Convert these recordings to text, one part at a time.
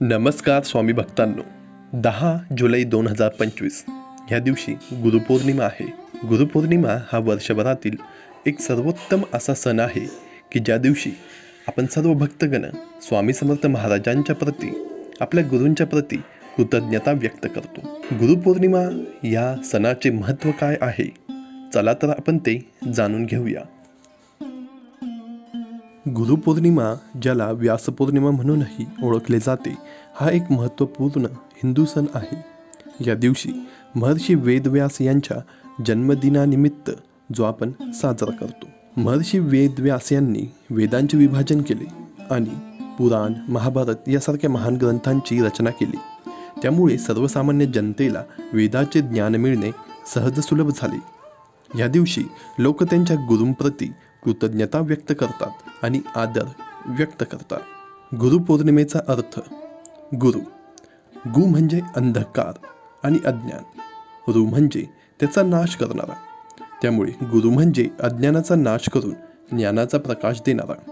नमस्कार स्वामी भक्तांनो. दहा जुलै दोन हजार पंचवीस ह्या दिवशी गुरुपौर्णिमा आहे. गुरुपौर्णिमा हा वर्षभरातील एक सर्वोत्तम असा सण आहे की ज्या दिवशी आपण सर्व भक्तगण स्वामी समर्थ महाराजांच्या प्रती आपल्या गुरूंच्या प्रती कृतज्ञता व्यक्त करतो. गुरुपौर्णिमा या सणाचे महत्त्व काय आहे? चला तर आपण ते जाणून घेऊया. गुरुपौर्णिमा ज्याला व्यासपौर्णिमा म्हणूनही ओळखले जाते हा एक महत्त्वपूर्ण हिंदू सण आहे. या दिवशी महर्षी वेदव्यास यांच्या जन्मदिनानिमित्त जो आपण साजरा करतो महर्षी वेदव्यास यांनी वेदांचे विभाजन केले आणि पुराण महाभारत यासारख्या महान ग्रंथांची रचना केली. त्यामुळे सर्वसामान्य जनतेला वेदाचे ज्ञान मिळणे सहज सुलभ झाले. या दिवशी लोक त्यांच्या गुरूंप्रती कृतज्ञता व्यक्त करतात आणि आदर व्यक्त करतात. गुरुपौर्णिमेचा अर्थ गुरु गु म्हणजे अंधकार आणि अज्ञान. रु म्हणजे त्याचा नाश करणारा. त्यामुळे गुरु म्हणजे अज्ञानाचा नाश करून ज्ञानाचा प्रकाश देणारा.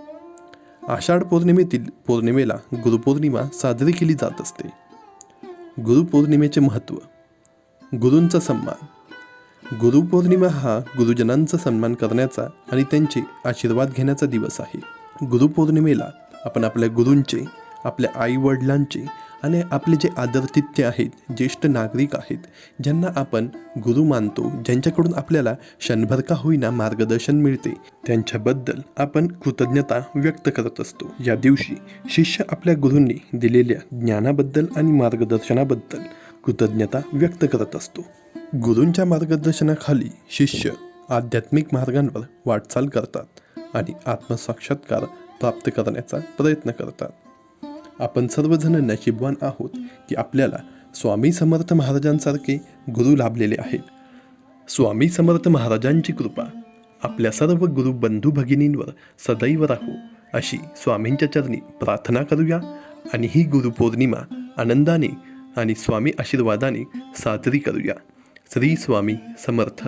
आषाढ पौर्णिमेतील पौर्णिमेला गुरुपौर्णिमा साजरी केली जात असते. गुरुपौर्णिमेचे महत्त्व गुरूंचा सन्मान गुरुपौर्णिमा हा गुरुजनांचा सन्मान करण्याचा आणि त्यांचे आशीर्वाद घेण्याचा दिवस आहे. गुरुपौर्णिमेला आपण आपल्या गुरूंचे आपल्या आईवडिलांचे आणि आपले जे आदरतिथ्य आहेत ज्येष्ठ नागरिक आहेत ज्यांना आपण गुरु मानतो ज्यांच्याकडून आपल्याला क्षणभर का होईना मार्गदर्शन मिळते त्यांच्याबद्दल आपण कृतज्ञता व्यक्त करत असतो. या दिवशी शिष्य आपल्या गुरूंनी दिलेल्या ज्ञानाबद्दल आणि मार्गदर्शनाबद्दल कृतज्ञता व्यक्त करत असतो. गुरूंच्या मार्गदर्शनाखाली शिष्य आध्यात्मिक मार्गांवर वाटचाल करतात आणि आत्मसाक्षात्कार प्राप्त करण्याचा प्रयत्न करतात. आपण सर्वजण नशीबवान आहोत की आपल्याला स्वामी समर्थ महाराजांसारखे गुरु लाभलेले आहेत. स्वामी समर्थ महाराजांची कृपा आपल्या सर्व गुरु बंधू भगिनींवर सदैव राहो अशी स्वामींच्या चरणी प्रार्थना करूया आणि ही गुरुपौर्णिमा आनंदाने आणि स्वामी आशीर्वादाने साजरी करूया. श्री स्वामी समर्थ.